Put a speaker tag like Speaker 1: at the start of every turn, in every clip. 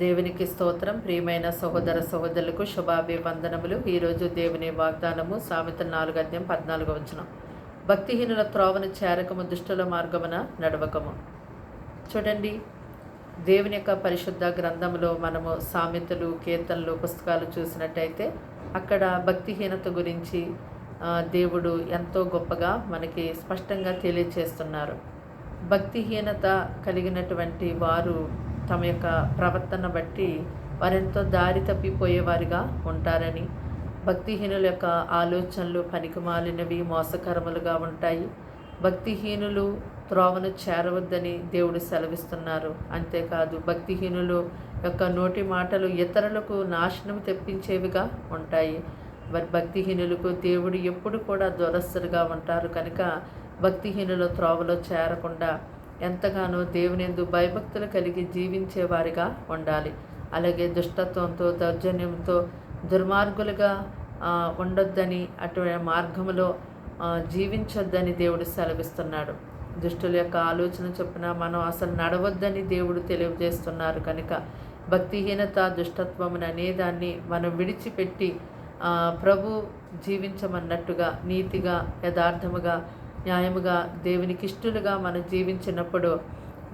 Speaker 1: దేవునికి స్తోత్రం. ప్రియమైన సహోదర సహోదరులకు శుభాభివందనములు. ఈరోజు దేవుని వాగ్దానము సామెతలు నాలుగు అధ్యాయం పద్నాలుగు వచనం. భక్తిహీనుల త్రోవను చేరకము దుష్టుల మార్గమున నడవకము. చూడండి దేవుని యొక్క పరిశుద్ధ గ్రంథంలో మనము సామెతలు కీర్తనలు పుస్తకాలు చూసినట్టయితే అక్కడ భక్తిహీనత గురించి దేవుడు ఎంతో గొప్పగా మనకి స్పష్టంగా తెలియచేస్తున్నారు. భక్తిహీనత కలిగినటువంటి వారు తమ యొక్క ప్రవర్తన బట్టి వారెంతో దారి తప్పిపోయేవారిగా ఉంటారని భక్తిహీనుల యొక్క ఆలోచనలు పనికిమాలినవి మోసకరములుగా ఉంటాయి. భక్తిహీనులు త్రోవను చేరవద్దని దేవుడు సెలవిస్తున్నారు. అంతేకాదు భక్తిహీనులు యొక్క నోటి మాటలు ఇతరులకు నాశనం తెప్పించేవిగా ఉంటాయి. మరి భక్తిహీనులకు దేవుడు ఎప్పుడు కూడా దురస్తులుగా ఉంటారు. కనుక భక్తిహీనుల త్రోవలో చేరకుండా ఎంతగానో దేవునిందు భయభక్తులు కలిగి జీవించేవారిగా ఉండాలి. అలాగే దుష్టత్వంతో దౌర్జన్యంతో దుర్మార్గులుగా ఉండొద్దని అటువంటి మార్గములో జీవించొద్దని దేవుడు సెలవిస్తున్నాడు. దుష్టుల యొక్క ఆలోచన చొప్పున మనం అసలు నడవద్దని దేవుడు తెలియజేస్తున్నారు కనుక భక్తిహీనత దుష్టత్వమును అనేదాన్ని మనం విడిచిపెట్టి ప్రభు జీవించమన్నట్టుగా నీతిగా యథార్థముగా న్యాయముగా దేవునికి ఇష్టలుగా మనం జీవించినప్పుడు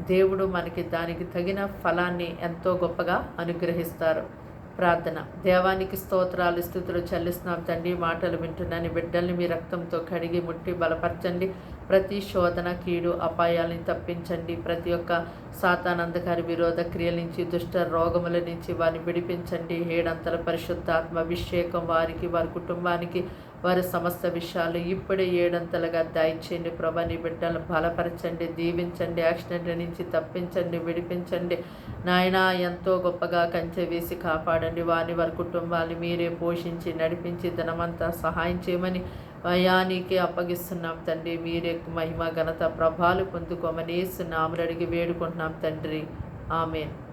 Speaker 1: దేవుడు మనకి దానికి తగిన ఫలాన్ని ఎంతో గొప్పగా అనుగ్రహిస్తారు. ప్రార్థన. దేవానికి స్తోత్రాలు స్థుతులు చెల్లిస్తున్నాం తండ్రి మాటలు వింటున్నాను బిడ్డల్ని మీ రక్తంతో కడిగి ముట్టి బలపరచండి. ప్రతి శోధన కీడు అపాయాలని తప్పించండి. ప్రతి ఒక్క సాతానందకారి విరోధ క్రియల నుంచి దుష్ట రోగముల నుంచి వారిని విడిపించండి. ఏడంతల పరిశుద్ధాత్మ అభిషేకం వారికి వారి కుటుంబానికి వారి సమస్త విషయాలు ఇప్పుడే ఏడంతలుగా దయచేయండి ప్రభా నీ బిడ్డలను బలపరచండి దీవించండి యాక్సిడెంట్ల నుంచి తప్పించండి విడిపించండి. నాయన ఎంతో గొప్పగా కంచె వేసి కాపాడండి. వారిని వారి కుటుంబాన్ని మీరే పోషించి నడిపించి ధనమంతా సహాయం చేయమని భయానికి అప్పగిస్తున్నాం తండ్రి. మీరే మహిమ ఘనత ప్రభాలు పొందుకోమని నామరడిగి వేడుకుంటున్నాం తండ్రి. ఆమెన్.